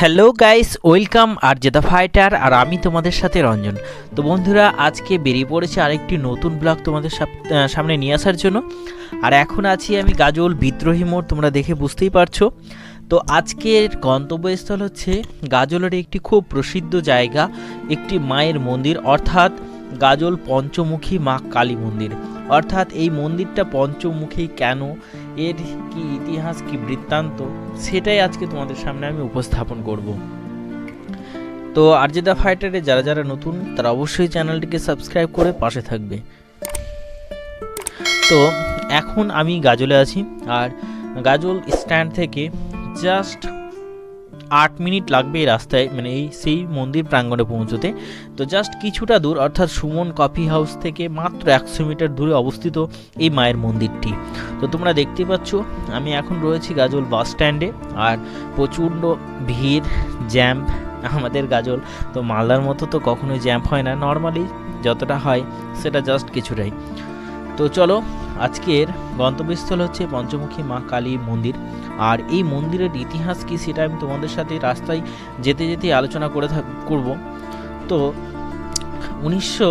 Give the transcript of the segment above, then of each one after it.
Hello guys welcome আর জেদা fighter আর আমি তোমাদের সাথে রঞ্জন। তো বন্ধুরা, আজকে বেরিয়ে পড়েছে আরেকটি নতুন ব্লগ তোমাদের সামনে নিয়ে আসার জন্য। আর এখন আছি আমি গাজল বিদ্রোহী মোড়, তোমরা দেখে বুঝতেই পারছ। তো আজকের গন্তব্যস্থল হচ্ছে গাজলের একটি খুব প্রসিদ্ধ জায়গা, একটি মায়ের মন্দির, অর্থাৎ গাজল পঞ্চমুখী মা কালী মন্দির। অর্থাৎ এই মন্দিরটা পঞ্চমুখী কেন? এর কি ইতিহাস, কি বৃত্তান্ত? সেটাই আজকে তোমাদের সামনে আমি উপস্থাপন করব। তো আরজেদা ফাইটারে যারা যারা নতুন, তারা অবশ্যই চ্যানেলটিকে সাবস্ক্রাইব করে পাশে থাকবে। তো এখন আমি গাজলে আছি, আর গাজল স্ট্যান্ড থেকে জাস্ট আট মিনিট লাগবে এই রাস্তায় মানে এই সেই মন্দির প্রাঙ্গণে পৌঁছতে। তো জাস্ট কিছুটা দূর, অর্থাৎ সুমন কফি হাউস থেকে মাত্র একশো মিটার দূরে অবস্থিত এই মায়ের মন্দিরটি। তো তোমরা দেখতে পাচ্ছ, আমি এখন রয়েছি গাজল বাস স্ট্যান্ডে, আর প্রচণ্ড ভিড়, জ্যাম, আমাদের গাজল। তো মালদার মতো তো কখনোই জ্যাম হয় না নর্মালি যতটা হয় সেটা জাস্ট কিছুটাই। তো চলো আজকের গন্তব্যস্থল হচ্ছে পঞ্চমুখী মা কালী মন্দির। আর এই মন্দিরের ইতিহাস কি সেটা আমি তোমাদের সাথে রাস্তায় যেতে যেতে আলোচনা করে থাক, করব। তো উনিশশো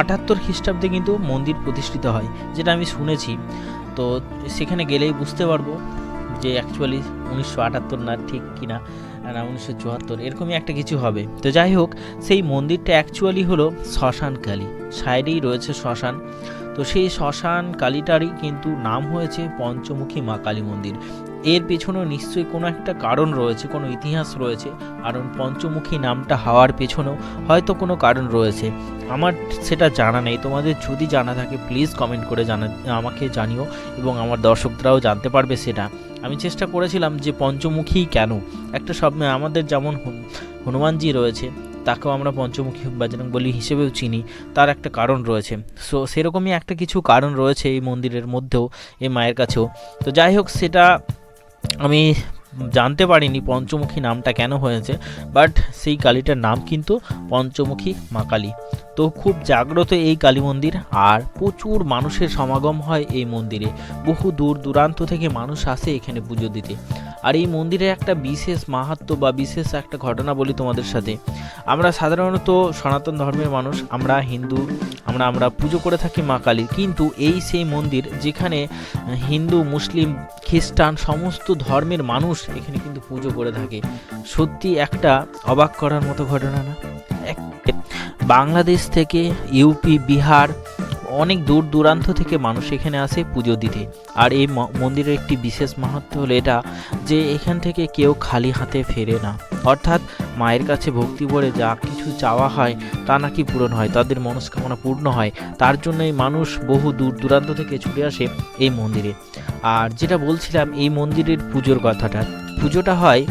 আটাত্তর খ্রিস্টাব্দে কিন্তু মন্দির প্রতিষ্ঠিত হয়, যেটা আমি শুনেছি। তো সেখানে গেলেই বুঝতে পারব যে অ্যাকচুয়ালি উনিশশো আটাত্তর না ঠিক কিনা, না উনিশশো চুয়াত্তর, এরকমই একটা কিছু হবে। তো যাই হোক, সেই মন্দিরটা অ্যাকচুয়ালি হলো শ্মশান কালী। সাইডেই রয়েছে শ্মশান। তো সেই শ্মশান কালীটারই কিন্তু নাম হয়েছে পঞ্চমুখী মা কালী মন্দির। এর পেছনেও নিশ্চয়ই কোনো একটা কারণ রয়েছে, কোনো ইতিহাস রয়েছে। কারণ পঞ্চমুখী নামটা হওয়ার পেছনেও হয়তো কোনো কারণ রয়েছে। আমার সেটা জানা নেই। তোমাদের যদি জানা থাকে প্লিজ কমেন্ট করে জানা, আমাকে জানিও এবং আমার দর্শকরাও জানতে পারবে সেটা। আমি চেষ্টা করেছিলাম যে পঞ্চমুখী কেন? একটা সব, আমাদের যেমন হনুমানজি রয়েছে তাকেও আমরা পঞ্চমুখী বাজরং বলি হিসেবেও চিনি, তার একটা কারণ রয়েছে। সো সেরকমই একটা কিছু কারণ রয়েছে এই মন্দিরের মধ্যেও, এই মায়ের কাছেও। তো যাই হোক, সেটা আমি জানতে পারিনি পঞ্চমুখী নামটা কেন হয়েছে বাট সেই কালীটার নাম কিন্তু পঞ্চমুখী মা কালী। তো খুব জাগ্রত এই কালী মন্দির, আর প্রচুর মানুষের সমাগম হয় এই মন্দিরে। বহু দূর দূরান্ত থেকে মানুষ আসে এখানে পুজো দিতে। আর এই মন্দিরে একটা বিশেষ মাহাত্ম্য বা বিশেষ একটা ঘটনা বলি তোমাদের সাথে। আমরা সাধারণত সনাতন ধর্মের মানুষ, আমরা হিন্দু, আমরা আমরা পুজো করে থাকি মা কালীর। কিন্তু এই সেই মন্দির যেখানে হিন্দু, মুসলিম, খ্রিস্টান সমস্ত ধর্মের মানুষ এখানে কিন্তু পুজো করে থাকে। সত্যি একটা অবাক করার মতো ঘটনা না? এক- বাংলাদেশ থেকে ইউপি বিহার, অনেক দূর দূরান্ত থেকে মানুষ এখানে আসে পুজো দিতে। আর এই মন্দিরের একটি বিশেষ মাহাত্ম হলো এটা যে এখান থেকে কেউ খালি হাতে ফেরে না। অর্থাৎ মায়ের কাছে ভক্তি ভরে যা কিছু চাওয়া হয় তা নাকি পূরণ হয়, তাদের মনস্কামনা পূর্ণ হয়। তার জন্যই মানুষ বহু দূর দূরান্ত থেকে ছুটে আসে এই মন্দিরে। আর যেটা বলছিলাম, এই মন্দিরের পুজোর কথাটা, পুজোটা হয়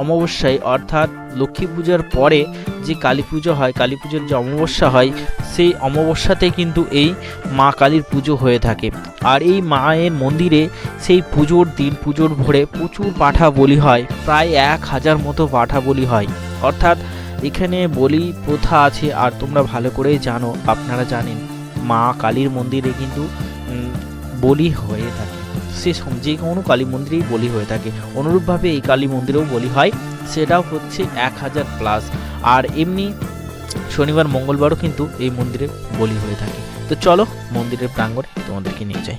অমাবস্যায়, অর্থাৎ লক্ষ্মী পূজার পরে যে কালী পুজো হয়, কালী পুজোর যে অমাবস্যা হয়, সেই অমাবস্যাতে কিন্তু এই মা কালীর পুজো হয়ে থাকে। আর এই মায়ের মন্দিরে সেই পুজোর দিন, পুজোর ভোরে প্রচুর পাঠা বলি হয়, প্রায় এক হাজার মতো পাঠা বলি হয়। অর্থাৎ এখানে বলি প্রথা আছে, আর তোমরা ভালো করেই জানো, আপনারা জানেন, মা কালীর মন্দিরে কিন্তু বলি হয়ে থাকে। সে যে কোনো কালী মন্দিরেই বলি হয়ে থাকে। অনুরূপভাবে এই কালী মন্দিরেও বলি হয়। সেটাও হচ্ছে এক হাজার প্লাস আর এমনি শনিবার, মঙ্গলবারও কিন্তু এই মন্দিরে বলি হয়ে থাকে। তো চলো মন্দিরের প্রাঙ্গণে তোমাদেরকে নিয়ে যাই।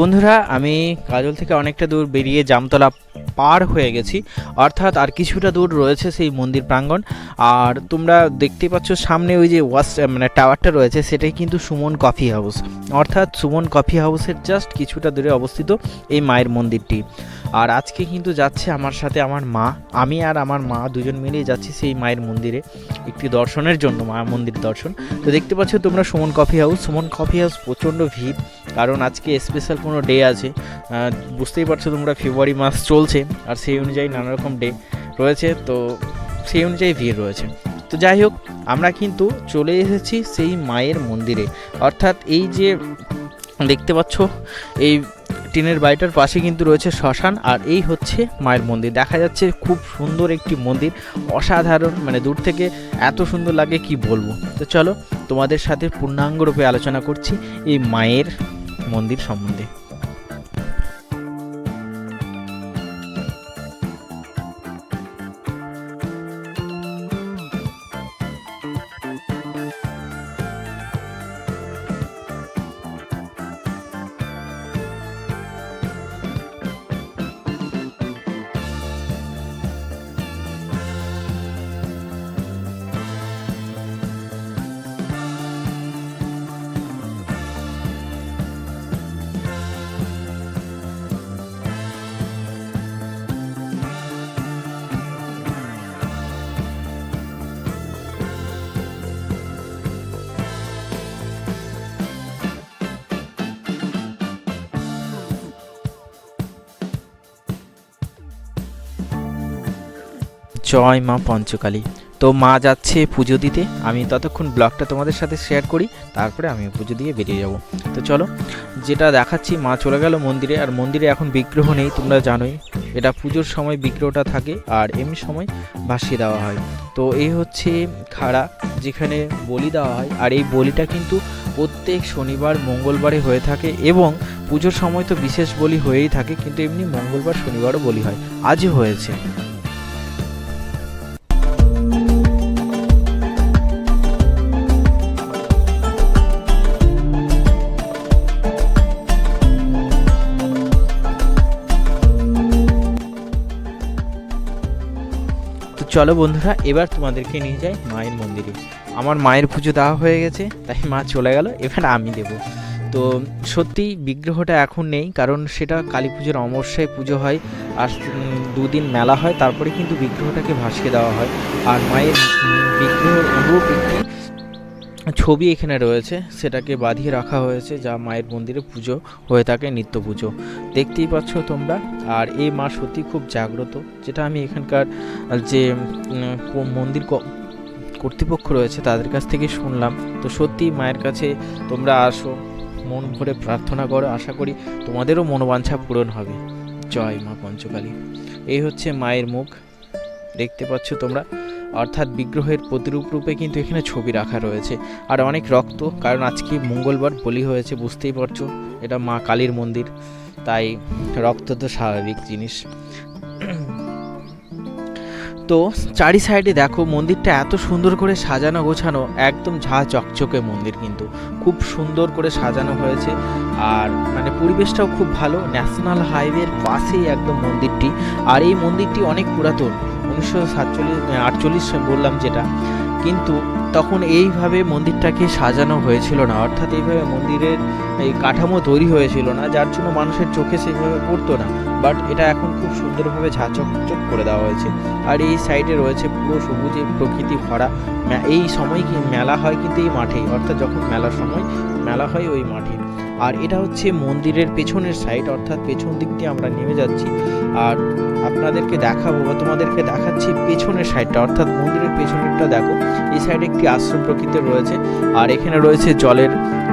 বন্ধুরা, আমি কাজল থেকে অনেকটা দূর বেরিয়ে জামতলা পার হয়ে গেছি। অর্থাৎ আর কিছুটা দূর রয়েছে সেই মন্দির প্রাঙ্গণ। আর তোমরা দেখতে পাচ্ছ সামনে ওই যে ওয়াশ মানে টাওয়ারটা রয়েছে, সেটাই কিন্তু সুমন কফি হাউস। অর্থাৎ সুমন কফি হাউসের জাস্ট কিছুটা দূরে অবস্থিত এই মায়ের মন্দিরটি। আর আজকে কিন্তু যাচ্ছে আমার সাথে আমার মা। আমি আর আমার মা দুজন মিলেই যাচ্ছি সেই মায়ের মন্দিরে একটি দর্শনের জন্য, মা মন্দির দর্শন। তো দেখতে পাচ্ছ তোমরা Suman coffee house. Suman coffee house প্রচণ্ড ভিড়। কারণ আজকে স্পেশাল কোনো ডে আছে। বুঝতেই পারছ তোমরা ফেব্রুয়ারি মাস চলছে, আর সেই অনুযায়ী নানা রকম ডে রয়েছে, তো সেই অনুযায়ী ভিড় রয়েছে। তো যাই হোক, আমরা কিন্তু চলে এসেছি সেই মায়ের মন্দিরে। অর্থাৎ এই যে দেখতে পাচ্ছ, এই টিনের বাড়িটার পাশে কিন্তু রয়েছে শ্মশান, আর এই হচ্ছে মায়ের মন্দির। দেখা যাচ্ছে খুব সুন্দর একটি মন্দির, অসাধারণ মানে দূর থেকে এত সুন্দর লাগে কি বলব? তো চলো তোমাদের সাথে পূর্ণাঙ্গ রূপে আলোচনা করছি এই মায়ের মন্দির সম্বন্ধে। জয় মা পঞ্চকালী। তো মা যাচ্ছে পুজো দিতে, আমি ততক্ষণ ব্লগটা তোমাদের সাথে শেয়ার করি, তারপরে আমি পুজো দিয়ে বেরিয়ে যাব। তো চলো, যেটা দেখাচ্ছি, মা চলে গেল মন্দিরে, আর মন্দিরে এখন বিগ্রহ নেই, তোমরা জানোই। এটা পুজোর সময় বিগ্রহটা থাকে, আর এমনি সময় ভাসিয়ে দেওয়া হয়। তো এই হচ্ছে খাড়া, যেখানে বলি দেওয়া হয়, আর এই বলিটা কিন্তু প্রত্যেক শনিবার, মঙ্গলবারে হয়ে থাকে, এবং পুজোর সময় তো বিশেষ বলি হয়েই থাকে, কিন্তু এমনি মঙ্গলবার, শনিবারও বলি হয়। আজও হয়েছে। চলো বন্ধুরা, এবার তোমাদেরকে নিয়ে যাই মায়ের মন্দিরে। আমার মায়ের পুজো দেওয়া হয়ে গেছে, তাই মা চলে গেল, এবার আমি দেব। তো সত্যি বিগ্রহটা এখন নেই, কারণ সেটা কালী পুজোর অমস্যায় পুজো হয়, আর দুদিন মেলা হয়, তারপরে কিন্তু বিগ্রহটাকে ভাসকে দেওয়া হয়। আর মায়ের বিগ্রহ রূপ একটি ছবি এখানে রয়েছে, সেটাকে বাঁধিয়ে রাখা হয়েছে যা মায়ের মন্দিরে পুজো হয়ে থাকে, নিত্য পুজো। দেখতেই পাচ্ছ তোমরা, আর এই মা সত্যি খুব জাগ্রত, যেটা আমি এখানকার যে মন্দির কর্তৃপক্ষ রয়েছে তাদের কাছ থেকে শুনলাম। তো সত্যি মায়ের কাছে তোমরা আসো, মন ভরে প্রার্থনা করো, আশা করি তোমাদেরও মনোবাঞ্ছা পূরণ হবে। জয় মা পঞ্চকালী। এই হচ্ছে মায়ের মুখ, দেখতে পাচ্ছ তোমরা। অর্থাৎ বিগ্রহের প্রতিরূপ রূপে কিন্তু এখানে ছবি রাখা রয়েছে। আর অনেক রক্ত, কারণ আজকে মঙ্গলবার, বলি হয়েছে, বুঝতেই পারছ, এটা মা কালীর মন্দির, তাই রক্ত তো স্বাভাবিক জিনিস। তো চারি সাইডে দেখো, মন্দিরটা এত সুন্দর করে সাজানো গোছানো, একদম ঝা চকচকে মন্দির কিন্তু। খুব সুন্দর করে সাজানো হয়েছে, আর মানে পরিবেশটাও খুব ভালো, ন্যাশনাল হাইওয়ের পাশেই একদম মন্দিরটি। আর এই মন্দিরটি অনেক পুরাতন। উনিশশো সাতচল্লিশ আটচল্লিশ বললাম যেটা। কিন্তু তখন এইভাবে মন্দিরটাকে সাজানো হয়েছিল না। অর্থাৎ এইভাবে মন্দিরের এই কাঠামো তৈরি হয়েছিল না, যার জন্য মানুষের চোখে সেইভাবে পড়তো না। বাট এটা এখন খুব সুন্দরভাবে ঝাঁচকচক করে দেওয়া হয়েছে। আর এই সাইডে রয়েছে পুরো সবুজে প্রকৃতি ভরা এই সময় কি মেলা হয় কিন্তু এই মাঠেই। অর্থাৎ যখন মেলার সময়, মেলা হয় ওই মাঠে। আর এটা হচ্ছে মন্দিরের পেছনের সাইড অর্থাৎ পেছন দিক দিয়ে আমরা নেমে যাচ্ছি। আর আপনাদেরকে দেখাবো বা তোমাদেরকে দেখাচ্ছি পেছনের সাইডটা অর্থাৎ মন্দিরের পেছনেরটা দেখো। এই সাইডে একটি আশ্রম প্রকৃতি রয়েছে, আর এখানে রয়েছে জলের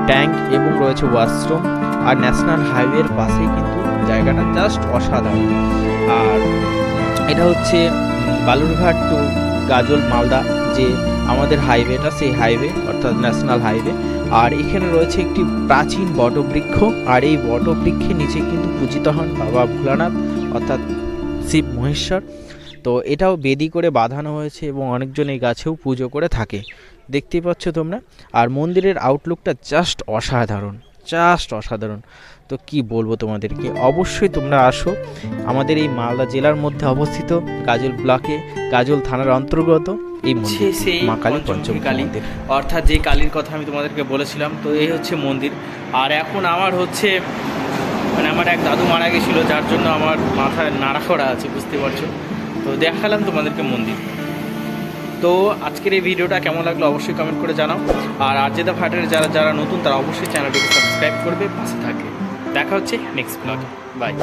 ট্যাঙ্ক এবং রয়েছে ওয়াশরুম আর ন্যাশনাল হাইওয়ের পাশেই কিন্তু জায়গাটা জাস্ট অসাধারণ। আর এটা হচ্ছে বালুরঘাট টু গাজল, মালদা যে আমাদের হাইওয়েটা সেই হাইওয়ে অর্থাৎ ন্যাশনাল হাইওয়ে আর এখানে রয়েছে একটি প্রাচীন বটবৃক্ষ। আর এই বটবৃক্ষের নিচে কিন্তু পূজিত হন বাবা ভোলানাথ, অর্থাৎ শিব মহেশ্বর। তো এটাও বেদি করে বাঁধানো হয়েছে এবং অনেকজন এই গাছেও পুজো করে থাকে। দেখতেই পাচ্ছ তোমরা? আর মন্দিরের আউটলুকটা জাস্ট অসাধারণ জাস্ট অসাধারণ। তো কি বলব তোমাদেরকে? অবশ্যই তোমরা আসো। আমাদের এই মালদা জেলার মধ্যে অবস্থিত গাজল ব্লকে গাজল থানার অন্তর্গত এই মন্দির সেই মা কালী পঞ্চমুখী কালী। অর্থাৎ যে কালীর কথা আমি তোমাদেরকে বলেছিলাম তো এই হচ্ছে মন্দির। আর এখন আমার হচ্ছে মানে আমার এক দাদু মারা গেছিল যার জন্য আমার মাথায় নাড়া করা আছে বুঝতে পারছ? তো দেখালাম তোমাদেরকে মন্দির। তো আজকের এই ভিডিওটা কেমন লাগল অবশ্যই কমেন্ট করে জানাও। আর আরজেদা ফাটের যারা যারা নতুন তারা অবশ্যই চ্যানেলটিকে সাবস্ক্রাইব করবে পাশে থাকবে দেখা হচ্ছে নেক্সট ব্লগে বাই